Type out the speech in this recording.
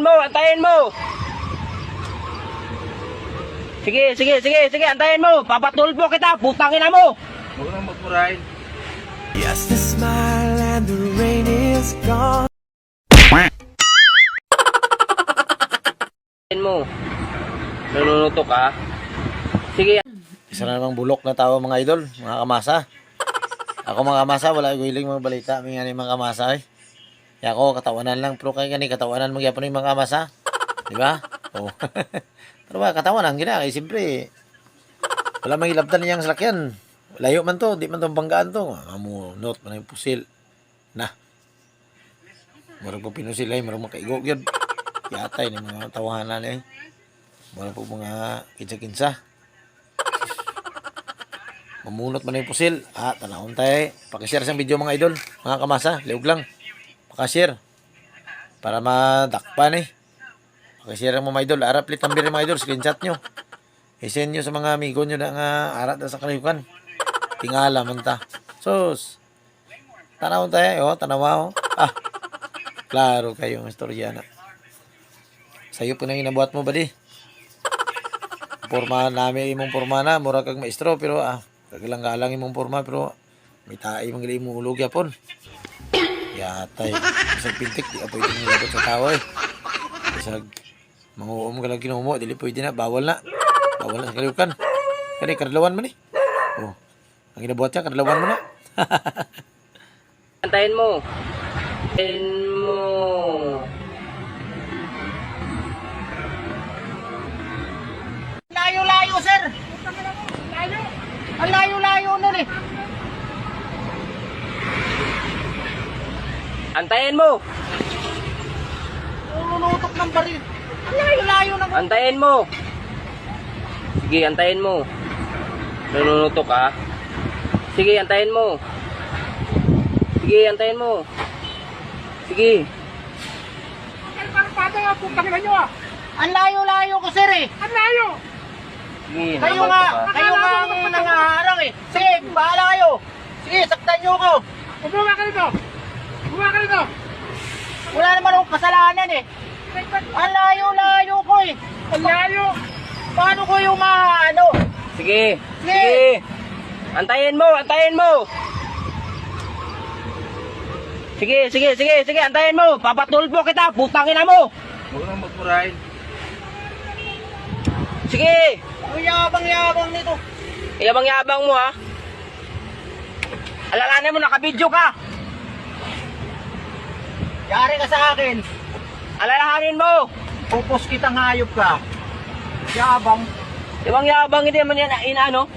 mo, antayin mo. Sige, sige, sige, sige, antayin mo. Papatulpo kita, putang ina mo. Huwag nang magmurahin. Just a smile and the rain is gone. Antayin mo. Nanunuto ka. Sige, Isa na namang bulok na tao mga idol, mga kamasa. Ako mga kamasa, wala ko hiling mga balita, may nga ni mga kamasa eh. Kaya ako, katawanan lang, pero kaya gani, katawanan mo gyapon mga kamasa. Di ba? Oo. pero ba, katawanan gina, kaya siyempre, wala mang ilabtan niyang salakyan. Layo man to, di man to banggaan to. Amo, note man pusil. Na. Murag po pinusil ay, murag makaigo yun. Yatay ng mga tawahanan eh. Murag po mga kinsa-kinsa. Mamunot man yung pusil. Ah, tanahon tayo. Pakishare sa video mga idol. Mga kamasa, liog lang. Pakashare. Para madakpan eh. Pakishare mo mga idol. Arap lit tambir mga idol. Screenshot nyo. I-send nyo sa mga amigo nyo na nga arat na sa kalayukan. Tingala man ta. Sus. Tanahon tayo. Oh, tanawa oh. Ah. Klaro kayo ang istorya na. Sa'yo po na inabuhat mo ba di? Porma namin imong porma na. Mura kag maestro pero ah. Kagalang-galang imong porma pero may tayo imong ulog yapon. Yatay. Isang pintik di ka pwede nilabot sa tao eh. Isang manguom ka lang kinumo. Dili pwede na. Bawal na. Bawal na sa kaliukan. Kani kadalawan man eh. Oh. Ang ginabuhat niya kadalawan mo na. antayin mo. Antayin mo. Layo-layo, sir. Layo. Ang layo-layo nun eh. Antayin mo. Nunutok ng baril. Ang layo-layo ng... Antayin mo. Sige, antayin mo. Nanunuto ka. Sige, antayin mo. Sige, antayin mo. Sige. Ang layo-layo ko, sir eh. Ang layo. Sige, Kayo nga, ka. kayo nga ang nangaharang eh. Sige, bahala kayo. Sige, saktan nyo ko. Bumaba ka dito! Bumaba ka dito! Wala naman akong kasalanan eh. Ang layo-layo ko eh. Ang layo! Paano ko yung maano? Sige. Sige. Sige. Antayin mo, antayin mo. Sige, sige, sige, sige, antayin mo. Papatulpo kita, putang ina mo. Huwag nang magmurahin. Sige. Ang yabang-yabang nito. Yabang-yabang mo ha. Alalahanin mo, nakabidyo ka. Yari ka sa akin. Alalahanin mo. Pupos kitang hayop ka. Yabang. Yabang-yabang, hindi naman yan, inaano.